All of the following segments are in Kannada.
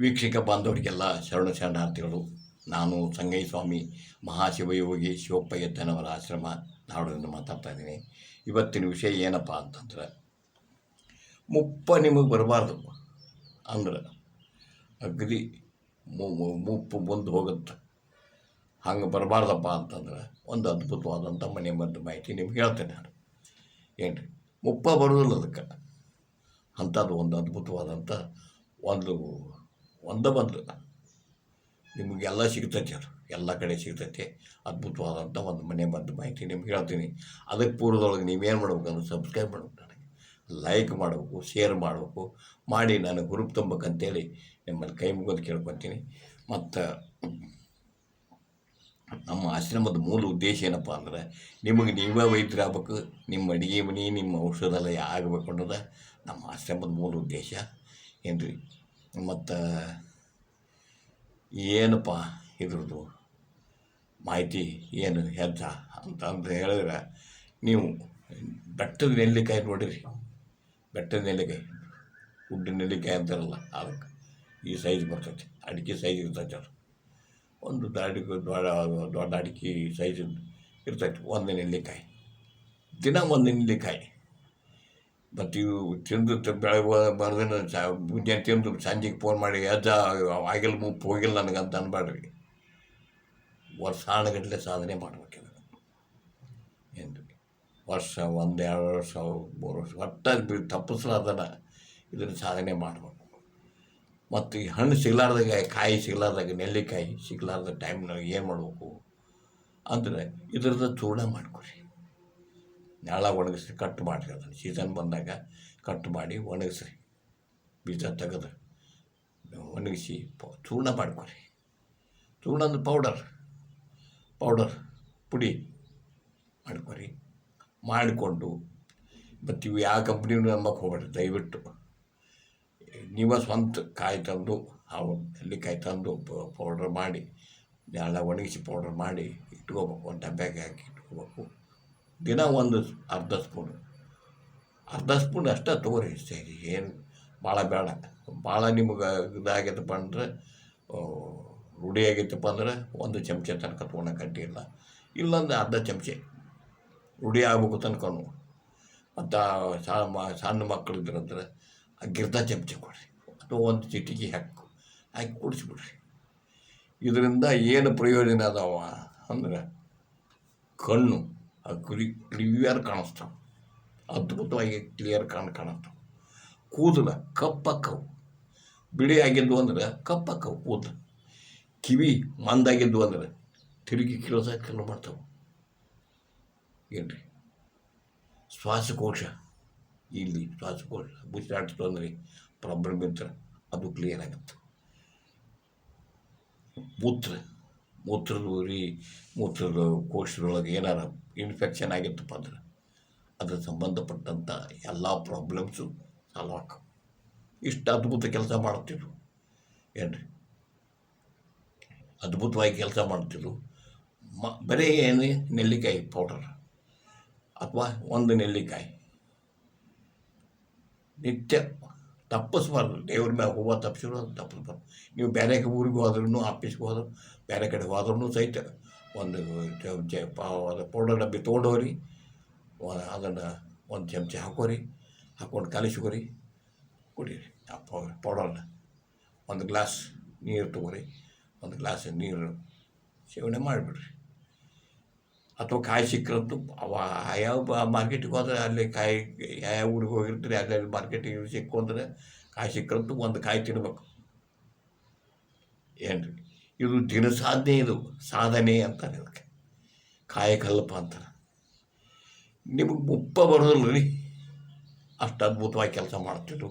ವೀಕ್ಷಕ ಬಾಂಧವರಿಗೆಲ್ಲ ಶರಣ ಶರಣಾರ್ಥಿಗಳು, ನಾನು ಸಂಗೈ ಸ್ವಾಮಿ ಮಹಾಶಿವಯೋಗಿ ಶಿವಪ್ಪಯ್ಯಪ್ಪನವರ ಆಶ್ರಮ ನಾಡೋದನ್ನು ಮಾತಾಡ್ತಾ ಇದ್ದೀನಿ. ಇವತ್ತಿನ ವಿಷಯ ಏನಪ್ಪ ಅಂತಂದ್ರೆ, ಮುಪ್ಪ ನಿಮಗೆ ಬರಬಾರ್ದು. ಅಂದ್ರೆ ಅಗದಿ ಮುಪ್ಪು ಮುಂದೆ ಹೋಗುತ್ತೆ. ಹಂಗೆ ಬರಬಾರ್ದಪ್ಪ ಅಂತಂದ್ರೆ ಒಂದು ಅದ್ಭುತವಾದಂಥ ಮನೆ ಮದ್ದು ಮಾಹಿತಿ ನಿಮ್ಗೆ ಹೇಳ್ತೇನೆ ನಾನು. ಏನು ರೀ ಮುಪ್ಪ ಬರೋದಿಲ್ಲ ಅದಕ್ಕೆ. ಅಂಥದ್ದು ಒಂದು ಅದ್ಭುತವಾದಂಥ ಒಂದು ಒಂದ ಬಂದ್ರು ನಿಮಗೆಲ್ಲ ಸಿಗ್ತೈತೆ ಅದು. ಎಲ್ಲ ಕಡೆ ಸಿಗ್ತೈತೆ. ಅದ್ಭುತವಾದಂಥ ಒಂದು ಮನೆ ಮದ್ದು ಮಾಹಿತಿ ನಿಮ್ಗೆ ಹೇಳ್ತೀನಿ. ಅದಕ್ಕೆ ಪೂರ್ವದೊಳಗೆ ನೀವೇನು ಮಾಡ್ಬೇಕು ಅಂದ್ರೆ ಸಬ್ಸ್ಕ್ರೈಬ್ ಮಾಡ್ಬೇಕು ನನಗೆ. ಲೈಕ್ ಮಾಡಬೇಕು ಶೇರ್ ಮಾಡಬೇಕು. ಮಾಡಿ ನನಗೆ ಹುರುಪ್ ತುಂಬಬೇಕಂತೇಳಿ ನಿಮ್ಮಲ್ಲಿ ಕೈ ಮುಗಿದು ಕೇಳ್ಕೊತೀನಿ. ಮತ್ತು ನಮ್ಮ ಆಶ್ರಮದ ಮೂಲ ಉದ್ದೇಶ ಏನಪ್ಪ ಅಂದ್ರೆ ನಿಮಗೆ ನೀವೇ ವೈದ್ಯರಾಗಬೇಕು ನಿಮ್ಮ ಅಡುಗೆ ಮನೆ, ನಿಮ್ಮ ಔಷಧಾಲಯ ಆಗಬೇಕು ಅನ್ನೋದು ನಮ್ಮ ಆಶ್ರಮದ ಮೂಲ ಉದ್ದೇಶ. ಏನು ರೀ ಮತ್ತು ಏನಪ್ಪ ಇದ್ರದ್ದು ಮಾಹಿತಿ ಏನು ಎಂತ ಅಂತ ಅಂತ ಹೇಳಿದ್ರೆ ನೀವು ಬೆಟ್ಟದ ನೆಲ್ಲಿಕಾಯಿ ನೋಡಿರಿ. ಬೆಟ್ಟದ ನೆಲ್ಲಿಕಾಯಿ, ಉಡ್ಡಿನ ನೆಲ್ಲಿಕಾಯಿ ಅಂತಾರಲ್ಲ, ಅದಕ್ಕೆ ಈ ಸೈಜ್ ಬರ್ತೈತಿ. ಅಡಿಕೆ ಸೈಜ್ ಇರ್ತೈತೆ ಅದು. ಒಂದು ಅಡಿಕೆ, ದೊಡ್ಡ ದೊಡ್ಡ ಅಡಿಕೆ ಸೈಜ್ ಇರ್ತೈತಿ. ಒಂದು ನೆಲ್ಲಿಕಾಯಿ. ದಿನ ಒಂದು ನೆಲ್ಲಿಕಾಯಿ. ಮತ್ತು ಇವು ತಿಂದು ಮರುದಿನ ಸಾ ಮುಂಜಾನೆ ತಿಂದು ಸಂಜೆಗೆ ಫೋನ್ ಮಾಡಿ ಎದ್ದ ಆಗಿಲ್ಲ ಮುಪ್ಪು ಹೋಗಿಲ್ಲ ನನಗಂತ ಅನ್ಬೇಡ್ರಿ ವರ್ಷಾನುಗಟ್ಟಲೆ ಸಾಧನೆ ಮಾಡ್ಬೇಕಿದೆ ಏನು ವರ್ಷ ಒಂದು, ಎರಡು ವರ್ಷ, ಮೂರು ವರ್ಷ, ಒಟ್ಟಾಗಿ ತಪ್ಪಿಸ್ಲಾರ್ದನ ಇದನ್ನು ಸಾಧನೆ ಮಾಡಬೇಕು. ಮತ್ತು ಈ ಹಣ್ಣು ಸಿಗ್ಲಾರ್ದಾಗ, ಕಾಯಿ ಸಿಗ್ಲಾರ್ದಾಗ, ನೆಲ್ಲಿಕಾಯಿ ಸಿಗ್ಲಾರ್ದ ಟೈಮ್ನಾಗ ಏನು ಮಾಡಬೇಕು? ಅಂದರೆ ಇದ್ರದ್ದು ಚೂರ್ಣ ಮಾಡ್ಕೊರಿ. ನೆಳ ಒಣಗಿಸ್ರಿ, ಕಟ್ ಮಾಡಿರಿ ಅದನ್ನು. ಸೀಸನ್ ಬಂದಾಗ ಕಟ್ ಮಾಡಿ ಒಣಗಿಸ್ರಿ. ಬೀಜ ತೆಗೆದು ಒಣಗಿಸಿ ಚೂರ್ಣ ಮಾಡ್ಕೊರಿ. ಚೂರ್ಣ ಅಂದ್ರೆ ಪೌಡರ್ ಪೌಡರ್ ಪುಡಿ ಮಾಡ್ಕೊರಿ. ಮಾಡಿಕೊಂಡು ಮತ್ತು ಇವು ಯಾವ ಕಂಪ್ನಿನೂ ನಂಬಕ್ಕೆ ಹೋಗ್ಬೇಡ್ರಿ, ದಯವಿಟ್ಟು. ನೀವೇ ಸ್ವಂತ ಕಾಯಿ ತಂದು ಅವು ಕಾಯಿ ತಂದು ಪೌಡ್ರ್ ಮಾಡಿ ನೆಳ ಒಣಗಿಸಿ ಪೌಡ್ರ್ ಮಾಡಿ ಇಟ್ಕೋಬೇಕು. ಒಂದು ಡಬ್ಬ್ಯಾಗೆ ಹಾಕಿ ಇಟ್ಕೋಬೇಕು. ದಿನ ಒಂದು ಅರ್ಧ ಸ್ಪೂನ್. ಅರ್ಧ ಸ್ಪೂನ್ ಅಷ್ಟೇ ತೊಗೊರಿ, ಸರಿ, ಏನು ಭಾಳ ಬೇಡ. ಭಾಳ ನಿಮಗೆ ಇದಾಗಿತ್ತಪ್ಪ ಅಂದರೆ ರೂಢಿಯಾಗಿತ್ತಪ್ಪ ಅಂದ್ರೆ ಒಂದು ಚಮಚ ತನಕ ತೊಗೊಳಕ್ಕೆ ಅಡ್ಡಿಲ್ಲ ಇಲ್ಲಾಂದ್ರೆ ಅರ್ಧ ಚಮಚೆ ರೂಢಿ ಆಗ್ಬೇಕು ತನಕನು ಮತ್ತು ಸಣ್ಣ ಮಕ್ಕಳು ಇದ್ರಂದ್ರೆ ಗಿರ್ದ ಚಮಚೆ ಕೊಡಿರಿ. ಅಥವಾ ಒಂದು ಚಿಟಿಕೆ ಹಾಕು, ಹಾಕಿ ಕುಡಿಸ್ಬಿಡ್ರಿ. ಇದರಿಂದ ಏನು ಪ್ರಯೋಜನ ಅದಾವ ಅಂದ್ರೆ ಕಣ್ಣು ಕ್ಲಿ ಕ್ಲಿಯರ್ ಕಾಣಿಸ್ತಾವೆ. ಅದ್ಭುತವಾಗಿ ಕ್ಲಿಯರ್ ಕಾಣ್ ಕಾಣಿಸ್ತಾವೆ ಕೂದಲ ಕಪ್ಪಕ್ಕವು. ಬಿಳಿ ಆಗಿದ್ದು ಅಂದ್ರೆ ಕಪ್ಪಕ್ಕವು ಕೂದಲು. ಕಿವಿ ಮಂದಾಗಿದ್ದು ಅಂದ್ರೆ ತಿರುಗಿ ಕೆಲಸ ಕೆಲವು ಮಾಡ್ತಾವೆ. ಏನ್ರಿ? ಶ್ವಾಸಕೋಶ. ಇಲ್ಲಿ ಶ್ವಾಸಕೋಶ ಉಸಿರಾಟ ಅಂದ್ರೆ ಪ್ರಾಬ್ಲಮ್ ಇದ್ರೆ ಅದು ಕ್ಲಿಯರ್ ಆಗುತ್ತೆ. ಮೂತ್ರ. ಮೂತ್ರದ ಉರಿ, ಮೂತ್ರದ ಕೋಶದೊಳಗೆ ಏನಾರ ಇನ್ಫೆಕ್ಷನ್ ಆಗಿತ್ತಪ್ಪ ಅಂದ್ರೆ ಅದ್ರ ಸಂಬಂಧಪಟ್ಟಂಥ ಎಲ್ಲ ಪ್ರಾಬ್ಲಮ್ಸು ಸಾಲ್ವ್ ಆಕ ಇಷ್ಟು ಅದ್ಭುತ ಕೆಲಸ ಮಾಡ್ತಿದ್ರು. ಏನು ರೀ ಅದ್ಭುತವಾಗಿ ಕೆಲಸ ಮಾಡ್ತಿದ್ರು. ಮ, ಬರೀ ಏನು ನೆಲ್ಲಿಕಾಯಿ ಪೌಡರ್ ಅಥವಾ ಒಂದು ನೆಲ್ಲಿಕಾಯಿ. ನಿತ್ಯ ತಪ್ಪಿಸ್ಬಾರ್ದು. ದೇವ್ರ ಮ್ಯಾಗ ಹೂವು ಅದು ತಪ್ಪಿಸ್ಬಾರ್ದು. ನೀವು ಬೇರೆ ಊರಿಗೆ ಹೋದ್ರೂ ಆಫೀಸ್ಗೆ ಹೋದ್ರು, ಬೇರೆ ಕಡೆ ಹೋದ್ರೂ ಸಹಿತ ಒಂದು ಚಮಚ ಪೌಡರ್ ಡಬ್ಬಿ ತೊಗೊಂಡೋರಿ ಅದನ್ನು ಒಂದು ಚಮಚ ಹಾಕೋರಿ ಹಾಕೊಂಡು ಕಲಿಸ್ಕೋರಿ, ಕುಡೀರಿ. ಆ ಪೌಡರ್ ಪೌಡರ್ನ ಒಂದು ಗ್ಲಾಸ್ ನೀರು ತೊಗೊರಿ. ಒಂದು ಗ್ಲಾಸ್ ನೀರು ಸೇವನೆ ಮಾಡಿಬಿಡ್ರಿ. ಅಥವಾ ಕಾಯಿ ಸಿಕ್ಕರಂತೂ ಅವ ಯಾವ ಮಾರ್ಕೆಟಿಗೆ ಹೋದ್ರೆ ಅಲ್ಲಿ ಕಾಯಿ ಯಾವ ಊರಿಗೆ ಹೋಗಿರ್ತೀರಿ, ಅಲ್ಲಿ ಮಾರ್ಕೆಟಿಗೆ ಸಿಕ್ಕು ಅಂದರೆ ಕಾಯಿ ಸಿಕ್ಕರಂತೂ ಒಂದು ಕಾಯಿ ತಿನ್ಬೇಕು. ಏನು ರೀ ಇದು ದಿನ ಸಾಧನೆ ಇದು, ಸಾಧನೆ ಅಂತಾರೆ ಇದಕ್ಕೆ. ಕಾಯಕಲ್ಪ ಅಂತಾರೆ. ನಿಮಗೆ ಮುಪ್ಪ ಬರೋದಿಲ್ಲ ರೀ ಅಷ್ಟು ಅದ್ಭುತವಾಗಿ ಕೆಲಸ ಮಾಡ್ತಿದ್ರು.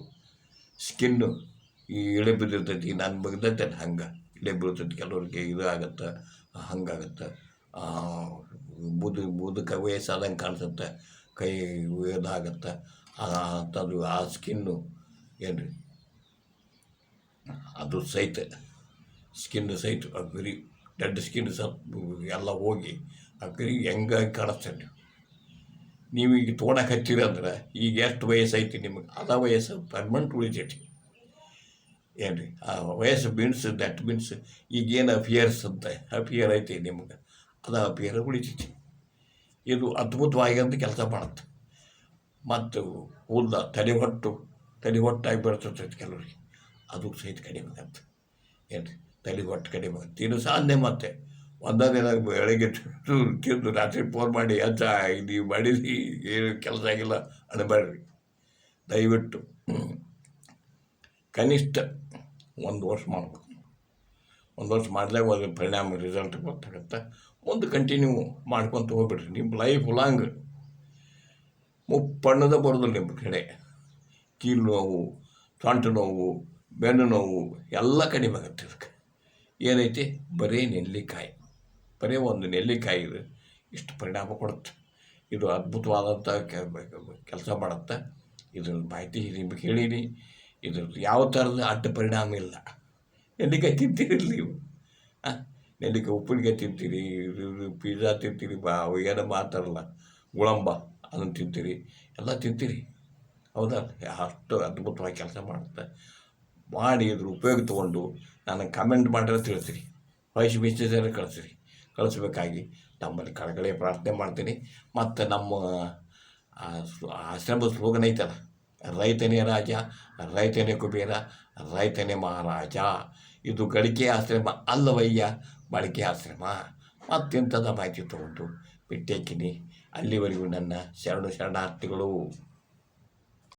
ಸ್ಕಿನ್ನು ಈ ಇಳೆ ಬಿದ್ದಿರ್ತೈತಿ, ನಾನು ಬಗ್ದೈತೆ ಹಂಗೆ. ಇಳೆ ಬೀಳ್ತೈತಿ ಕೆಲವ್ರಿಗೆ ಇದು ಆಗತ್ತೆ, ಹಂಗಾಗತ್ತೆ. ಮುದು ವಯಸ್ಸು ವಯಸ್ಸಾದಂಗೆ ಕಾಣಿಸುತ್ತೆ. ಕೈ ಇದಾಗತ್ತೆ ಅಂಥದ್ದು, ಆ ಸ್ಕಿನ್ನು ಏನು ರೀ ಅದು ಸಹಿತ ಸ್ಕಿನ್ ಸಹಿತ, ಆ ಗರಿ ಡೆಡ್ ಸ್ಕಿನ್ ಸ್ವಲ್ಪ ಎಲ್ಲ ಹೋಗಿ ಆ ಗರಿ ಹೆಂಗಾಗಿ ಕಾಣಿಸ್ತೇನೆ ನೀವು ಈಗ ತೊಗೊಳಕ್ಕೆ ಹಚ್ಚಿರಿ ಅಂದ್ರೆ ಈಗ ಎಷ್ಟು ವಯಸ್ಸು ಐತಿ ನಿಮಗೆ? ಅದ ವಯಸ್ಸು ಪರ್ಮನೆಂಟ್ ಉಳಿತೈತಿ. ಏನು ರೀ ಆ ವಯಸ್ಸು ಬೀನ್ಸ್, ದಟ್ ಬೀನ್ಸ್, ಈಗೇನು ಅಫಿಯರ್ಸ್ ಅಂತ ಅಫಿಯರ್ ಐತಿ ನಿಮ್ಗೆ. ಅದು ಅಫಿಯರ್ ಉಳಿತೈತಿ. ಇದು ಅದ್ಭುತವಾಗಿ ಅಂತ ಕೆಲಸ ಮಾಡುತ್ತೆ. ಮತ್ತು ಕೂದಲ ತಲೆ ಹೊಟ್ಟು ತಲೆ ಹೊಟ್ಟಾಗಿ ಬರ್ತೈತೆ ಕೆಲವ್ರಿಗೆ. ಅದು ಸಹಿತ ಕಡಿಮೆ ಆಗತ್ತೆ. ಏನು ತಲೆ ಕಡಿಮೆ ಆಗುತ್ತೆ. ಇದು ಸಾಧನೆ ಮತ್ತೆ. ಒಂದೇ ದಿನ ಬೆಳಗ್ಗೆ ತಿಂದು ರಾತ್ರಿ ಫೋನ್ ಮಾಡಿ, ಅಜ್ಜ, ನೀವು ಮಾಡಿದ್ರಿ ಏನು ಕೆಲಸ ಆಗಿಲ್ಲ, ಅನ್ಬೇಡ್ರಿ. ದಯವಿಟ್ಟು ಕನಿಷ್ಠ ಒಂದು ವರ್ಷ ಮಾಡ್ಬೇಕು. ಒಂದು ವರ್ಷ ಮಾಡಿದಾಗ ಒಂದು ಪರಿಣಾಮ ರಿಸಲ್ಟ್ ಗೊತ್ತಾಗುತ್ತೆ. ಮುಂದೆ ಕಂಟಿನ್ಯೂ ಮಾಡ್ಕೊತ ಹೋಗ್ಬಿಡ್ರಿ. ನಿಮ್ಮ ಲೈಫ್ ಲಾಂಗ್ ಮುಪ್ಪಣ್ಣದ ಬರೋದಿಲ್ಲ ನಿಮ್ಮ ಕಡೆ. ಕೀಲು ನೋವು ಸೊಂಟ ನೋವು, ಬೆನ್ನು ನೋವು ಎಲ್ಲ ಕಡಿಮೆ ಆಗುತ್ತೆ ಇದಕ್ಕೆ. ಏನೈತಿ? ಬರೀ ನೆಲ್ಲಿಕಾಯಿ. ಬರೀ ಒಂದು ನೆಲ್ಲಿಕಾಯಿ ಇದು ಇಷ್ಟು ಪರಿಣಾಮ ಕೊಡುತ್ತೆ. ಇದು ಅದ್ಭುತವಾದಂಥ ಕೆಲಸ ಮಾಡುತ್ತೆ. ಇದ್ರ ಮಾಹಿತಿ ನಿಮಗೆ ಹೇಳೀನಿ. ಇದ್ರದ್ದು ಯಾವ ಥರದ ಅಡ್ಡ ಪರಿಣಾಮ ಇಲ್ಲ. ನೆಲ್ಲಿಕಾಯಿ ತಿಂತೀರಿಲ್ಲ ನೀವು. ಹಾಂ? ನೆಲ್ಲಿಕಾಯಿ ಉಪ್ಪಿನಕಾಯಿ ತಿಂತೀರಿ ಪಿಜ್ಜಾ ತಿಂತೀರಿ, ಬಾ ಏನೋ ಮಾತಾಡಲ್ಲ, ಗುಳಂಬ ಅದನ್ನು ತಿಂತೀರಿ, ಎಲ್ಲ ತಿಂತೀರಿ. ಹೌದಾ? ಅಷ್ಟು ಅದ್ಭುತವಾಗಿ ಕೆಲಸ ಮಾಡುತ್ತೆ. ಮಾಡಿ ಇದ್ರ ಉಪಯೋಗ ತೊಗೊಂಡು ನನಗೆ ಕಮೆಂಟ್ ಮಾಡಿದ್ರೆ ತಿಳಿಸ್ತೀರಿ ವಯಸ್ಸು ಮೆಸೇಜನ್ನು ಕಳಿಸ್ರಿ. ಕಳಿಸ್ಬೇಕಾಗಿ ನಮ್ಮಲ್ಲಿ ಕಳಗಡೆ ಪ್ರಾರ್ಥನೆ ಮಾಡ್ತೀನಿ. ಮತ್ತು ನಮ್ಮ ಆಶ್ರಮದ ಸ್ಲೋಗನ್ ಐತಲ್ಲ, ರೈತನೇ ರಾಜ, ರೈತನೇ ಕುಬೇರ, ರೈತನೇ ಮಹಾರಾಜ, ಇದು ಗಳಿಕೆ ಆಶ್ರಮ ಅಲ್ಲವಯ್ಯ ಬಳಕೆ ಆಶ್ರಮ. ಮತ್ತಿಂಥದ ಮಾಹಿತಿ ತೊಗೊಂಡು ಬಿಟ್ಟೇಕಿನಿ. ಅಲ್ಲಿವರೆಗೂ ನನ್ನ ಶರಣು ಶರಣಾರ್ಥಿಗಳು.